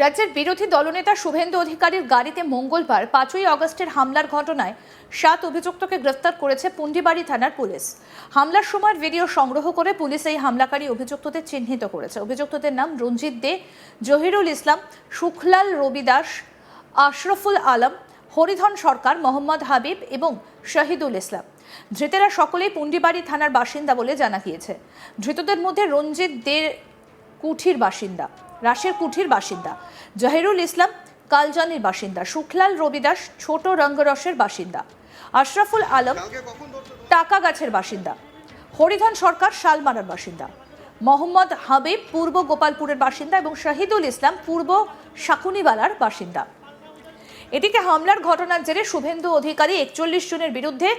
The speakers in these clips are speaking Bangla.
রাজ্যের বিরোধী দলনেতা শুভেন্দু অধিকারীর গাড়িতে মঙ্গলবার পাঁচই অগস্টের হামলার ঘটনায় সাত অভিযুক্তকে গ্রেফতার করেছে পুন্ডিবাড়ি থানার পুলিশ। হামলার সময় ভিডিও সংগ্রহ করে পুলিশ এই হামলাকারী অভিযুক্তদের চিহ্নিত করেছে। অভিযুক্তদের নাম রঞ্জিত দে, জহিরুল ইসলাম, সুখলাল রবি দাস, আশরফুল আলম, হরিধন সরকার, মোহাম্মদ হাবিব এবং শহীদুল ইসলাম। ধৃতেরা সকলেই পুন্ডিবাড়ি থানার বাসিন্দা বলে জানা গিয়েছে। ধৃতদের মধ্যে রঞ্জিত দে কুঠির বাসিন্দা। রাশের কুঠির বাসিন্দা। জহিরুল ইসলাম কালজানির বাসিন্দা। সুখলাল রবিদাস ছোট রঙ্গরসের বাসিন্দা। আশরাফুল আলম টাকা গাছের বাসিন্দা। হরিধন সরকার শালমারার বাসিন্দা। মোহাম্মদ হাবিব পূর্ব গোপালপুরের বাসিন্দা এবং শাহিদুল ইসলাম পূর্ব শাকুনিবালার বাসিন্দা। এদিকে হামলার ঘটনার জেরে শুভেন্দু অধিকারী একচল্লিশ জনের বিরুদ্ধে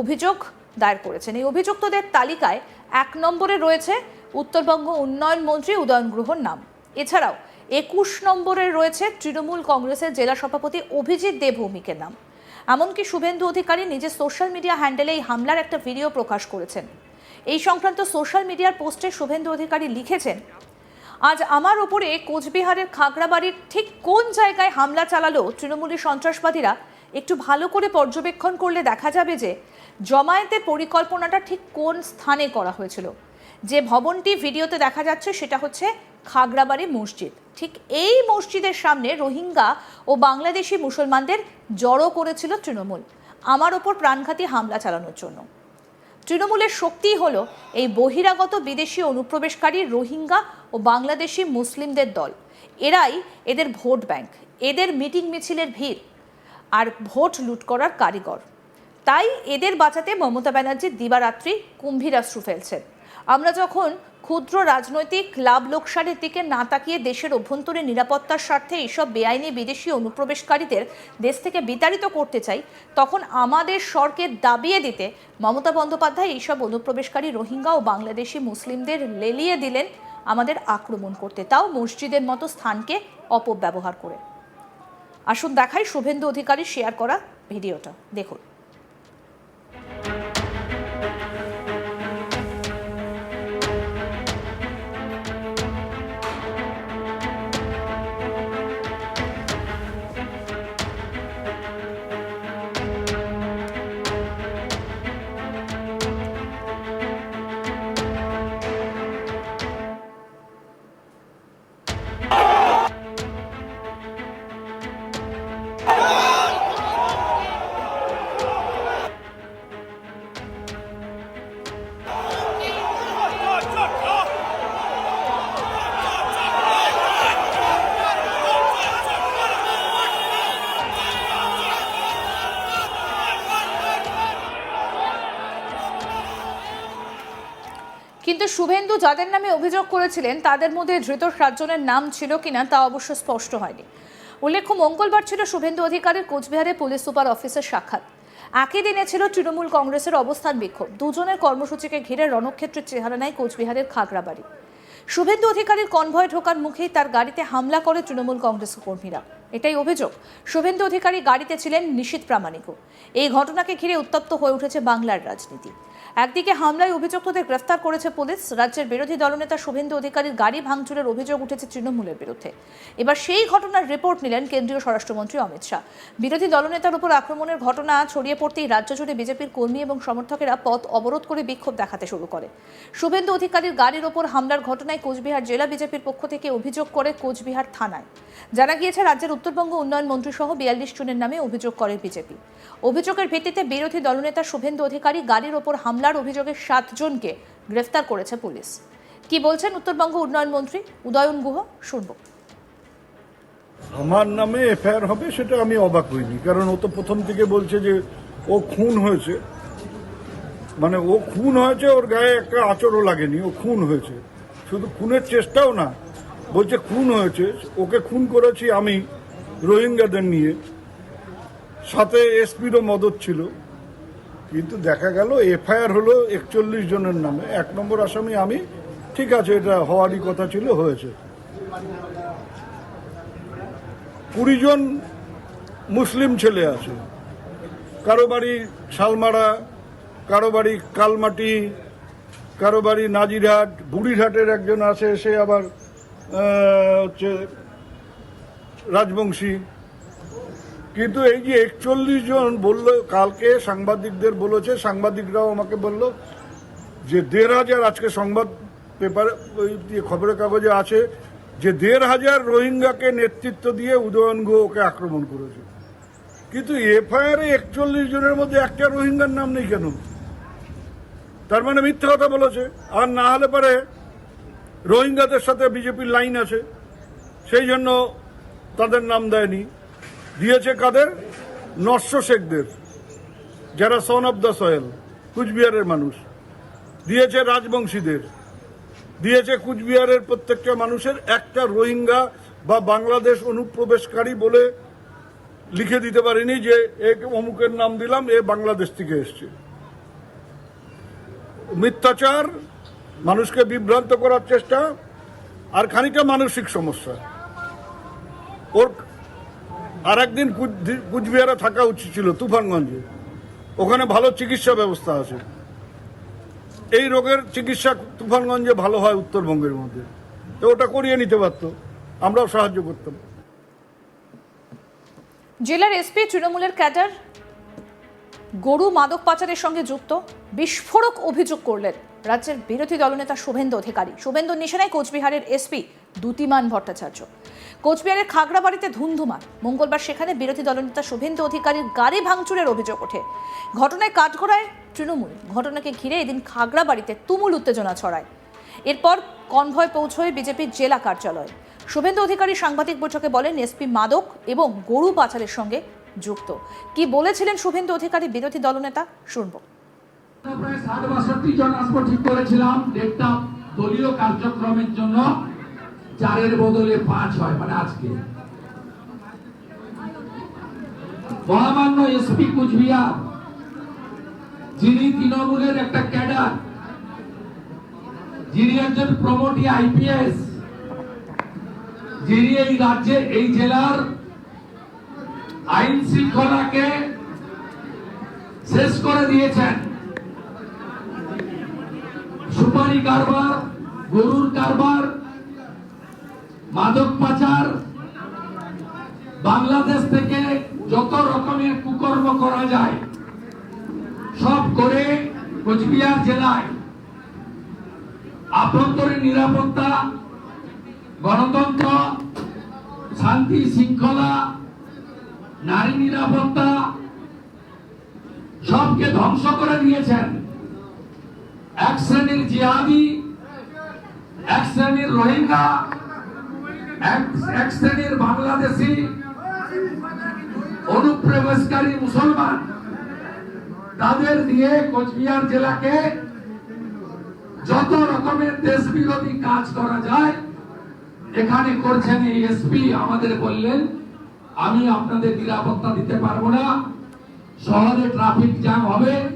অভিযোগ দায়ের করেছেন। এই অভিযুক্তদের তালিকায় এক নম্বরে রয়েছে উত্তরবঙ্গ উন্নয়ন মন্ত্রী উদয়ন গ্রহর নাম। এছাড়াও একুশ নম্বরে রয়েছে তৃণমূল কংগ্রেসের জেলা সভাপতি অভিজিৎ দেবভৌমিকের নাম। এমনকি শুভেন্দু অধিকারী নিজের সোশ্যাল মিডিয়া হ্যান্ডেলে এই হামলার একটা ভিডিও প্রকাশ করেছেন। এই সংক্রান্ত সোশ্যাল মিডিয়ার পোস্টে শুভেন্দু অধিকারী লিখেছেন, আজ আমার ওপরে কোচবিহারের খাগড়াবাড়ির ঠিক কোন জায়গায় হামলা চালালো তৃণমূলের সন্ত্রাসবাদীরা, একটু ভালো করে পর্যবেক্ষণ করলে দেখা যাবে যে জমায়েতের পরিকল্পনাটা ঠিক কোন স্থানে করা হয়েছিল। যে ভবনটি ভিডিওতে দেখা যাচ্ছে সেটা হচ্ছে খাগড়াবাড়ি মসজিদ। ঠিক এই মসজিদের সামনে রোহিঙ্গা ও বাংলাদেশি মুসলমানদের জড়ো করেছিল তৃণমূল। আমার ওপর প্রাণঘাতী হামলা চালানোর জন্য। তৃণমূলের শক্তি হলো এই বহিরাগত বিদেশি অনুপ্রবেশকারী রোহিঙ্গা ও বাংলাদেশি মুসলিমদের দল। এরাই এদের ভোট ব্যাংক, এদের মিটিং মিছিলের ভিড় আর ভোট লুট করার কারিগর। তাই এদের বাঁচাতে মমতা ব্যানার্জি দিবারাত্রি কুম্ভীরাশ্রু ফেলছেন। আমরা যখন ক্ষুদ্র রাজনৈতিক লাভ লোকসানের দিকে না তাকিয়ে দেশের অভ্যন্তরে নিরাপত্তার স্বার্থে এইসব বেআইনি বিদেশি অনুপ্রবেশকারীদের দেশ থেকে বিতাড়িত করতে চাই, তখন আমাদের স্বরকে দাবিয়ে দিতে মমতা বন্দ্যোপাধ্যায় এইসব অনুপ্রবেশকারী রোহিঙ্গা ও বাংলাদেশি মুসলিমদের লেলিয়ে দিলেন আমাদের আক্রমণ করতে। তাও মসজিদের মতো স্থানকে অপব্যবহার করে। আসুন দেখাই শুভেন্দু অধিকারী শেয়ার করা ভিডিওটা। দেখুন। শুভেন্দু যাদের নামে অভিযোগ করেছিলেন, তাদের মধ্যে ধৃত সাতজনের নাম ছিল কিনা তা অবশ্য স্পষ্ট হয়নি। উল্লেখ্য, মঙ্গলবার ছিল শুভেন্দু অধিকারের কোচবিহারে পুলিশ সুপার অফিসের সাক্ষাৎ। একই দিনে ছিল তৃণমূল কংগ্রেসের অবস্থান বিক্ষোভ। দুজনের কর্মসূচিকে ঘিরে রণক্ষেত্রের চেহারা নেয় কোচবিহারের খাগড়াবাড়ি। শুভেন্দু অধিকারীর কনভয় ঢোকার মুখেই তার গাড়িতে হামলা করে তৃণমূল কংগ্রেস কর্মীরা। এটাই অভিযোগ। শুভেন্দু অধিকারী গাড়িতে ছিলেন নিশীত প্রামাণিকও। এই ঘটনাকে ঘিরে উত্তপ্ত হয়ে উঠেছে বাংলার রাজনীতি। একদিকে হামলায় অভিযুক্তদের গ্রেফতার করেছে পুলিশ, রাজ্যের বিরোধী দলনেতা শুভেন্দু অধিকারীর গাড়ি ভাঙচুরের অভিযোগ উঠেছে তৃণমূলের বিরুদ্ধে। এবার সেই ঘটনার রিপোর্ট নিলেন কেন্দ্রীয় স্বরাষ্ট্রমন্ত্রী অমিত শাহ। বিরোধী দলনেতার উপর আক্রমণের ঘটনা ছড়িয়ে পড়তেই রাজ্য জুড়ে বিজেপির কর্মী এবং সমর্থকেরা পথ অবরোধ করে বিক্ষোভ দেখাতে শুরু করে। শুভেন্দু অধিকারীর গাড়ির ওপর হামলার ঘটনায় কোচবিহার জেলা বিজেপির পক্ষ থেকে অভিযোগ করে কোচবিহার থানায়। জানা গিয়েছে, রাজ্যের উত্তরবঙ্গ উন্নয়ন মন্ত্রী সহ বিয়াল্লিশ জনের নামে অভিযোগ করে বিজেপি। অভিযোগের ভিত্তিতে বিরোধী দলনেতা শুভেন্দু অধিকারী গাড়ির ওপর হামলার অভিযোগে সাতজনকে গ্রেফতার করেছে পুলিশ। কি বলছেন উত্তরবঙ্গ উন্নয়ন মন্ত্রী? উদয়ন গুহ, শুনব। আমার নামে এফআইআর হবে সেটা আমি অবাক হইনি, কারণ ও তো প্রথম থেকে বলছে যে ও খুন হয়েছে। মানে ও খুন হয়েছে, ওর গায়ে একটা আচরও লাগেনি, ও খুন হয়েছে। শুধু খুনের চেষ্টাও না বলছে, খুন হয়েছে। ওকে খুন করেছি আমি, রোহিঙ্গাদের নিয়ে। সাথে এসপিরও মদত ছিল। কিন্তু দেখা গেল, এফআইআর হলো একচল্লিশ জনের নামে। এক নম্বর আসামি আমি, ঠিক আছে, এটা হওয়ারই কথা ছিল, হয়েছে। কুড়ি জন মুসলিম ছেলে আছে। কারও বাড়ি শালমারা, কারও বাড়ি কালমাটি, কারও বাড়ি নাজিরহাট, বুড়িরহাটের একজন আছে, সে আবার হচ্ছে রাজবংশী। কিন্তু এই যে একচল্লিশ জন বলল, কালকে সাংবাদিকদের বলেছে, সাংবাদিকরাও আমাকে বলল যে দেড় হাজার, আজকে সংবাদ পেপার খবরের কাগজে আছে, যে দেড় হাজার রোহিঙ্গাকে নেতৃত্ব দিয়ে উদয়ন গুহ ওকে আক্রমণ করেছে। কিন্তু এফআইআর একচল্লিশ জনের মধ্যে একটা রোহিঙ্গার নাম নেই কেন? তার মানে মিথ্যা কথা বলেছে। আর না হলে পারে রোহিঙ্গাদের সাথে বিজেপির লাইন আছে, সেই জন্য তাদের নাম দেয়নি। দিয়েছে কাদের? নস্য শেখদের, যারা সন অফ দ্য সয়েল, কুচবিহারের মানুষ। দিয়েছে রাজবংশীদের, দিয়েছে কুচবিহারের প্রত্যেকটা মানুষের একটা রোহিঙ্গা বা বাংলাদেশ অনুপ্রবেশকারী বলে লিখে দিতে পারিনি যে এ অমুকের নাম দিলাম, এ বাংলাদেশ থেকে এসছে। মিথ্যাচার মানুষকে বিভ্রান্ত করার চেষ্টা আর খানিকটা মানসিক সমস্যা। ওর আর একদিন কুচ- কুচবিহারে থাকা উচিত ছিল, তুফানগঞ্জে। ওখানে ভালো চিকিৎসা ব্যবস্থা আছে। এই রোগের চিকিৎসা তুফানগঞ্জে ভালো হয় উত্তরবঙ্গের মধ্যে। তো ওটা করিয়ে নিতে পারতো, আমরাও সাহায্য করতাম। জেলার এসপি তৃণমূলের ক্যাডার গরু মাদক পাচারের সঙ্গে যুক্ত, বিস্ফোরক অভিযোগ করলেন। রাজ্যের বিরোধী দলনেতা শুভেন্দু অধিকারী। শুভেন্দু নিশানায় কোচবিহারের এসপি দ্যুতিমান ভট্টাচার্য। কোচবিহারের খাগড়াবাড়িতে ধুন্ধুমার। মঙ্গলবার সেখানে বিরোধী দলনেতা শুভেন্দু অধিকারীর গাড়ি ভাঙচুরের অভিযোগ ওঠে। ঘটনায় কাঠগড়ায় তৃণমূল। ঘটনাকে ঘিরে এদিন খাগড়াবাড়িতে তুমুল উত্তেজনা ছড়ায়। এরপর কনভয় পৌঁছয় বিজেপির জেলা কার্যালয়। শুভেন্দু অধিকারী সাংবাদিক বৈঠকে বলেন এসপি মাদক এবং গরু পাচারের সঙ্গে যুক্ত। কি বলেছিলেন শুভেন্দু অধিকারী বিরোধী দলনেতা? শুনব। প্রায় ষাট বাষট্টি জন আসব ঠিক করেছিলাম। ডেটটা দলীয় কার্যক্রমের জন্য চারের বদলে পাঁচ হয় মানে আজকে। মহামান্য এসপি কুচবিহার, যিনি তৃণমূলের একটা ক্যাডার, যিনি একজন প্রমোটি আইপিএস যিনি এই রাজ্যে, এই জেলার আইন শৃঙ্খলাকে শেষ করে দিয়েছেন। সুপারি কারবার, গরুর কারবার, মাদক পাচার, বাংলাদেশ থেকে যত রকমের কুকর্ম করা যায়, সব করে কোচবিহার জেলায় আভ্যন্তরীণ নিরাপত্তা, গণতন্ত্র, শান্তি শৃঙ্খলা, নারী নিরাপত্তা, সবকে ধ্বংস করে দিয়েছেন। এক শ্রেণির জিহাদি, এক শ্রেণির রোহিঙ্গা, এক- শ্রেণির বাংলাদেশি, অনুপ্রবেশকারী মুসলমান। তাদের নিয়ে কোচবিহার জেলাকে যত রকমের দেশ বিরোধী কাজ করা যায়, এখানে করছেন এই এসপি আমাদের বললেন, আমি আপনাদের নিরাপত্তা দিতে পারব না, শহরে ট্রাফিক জ্যাম হবে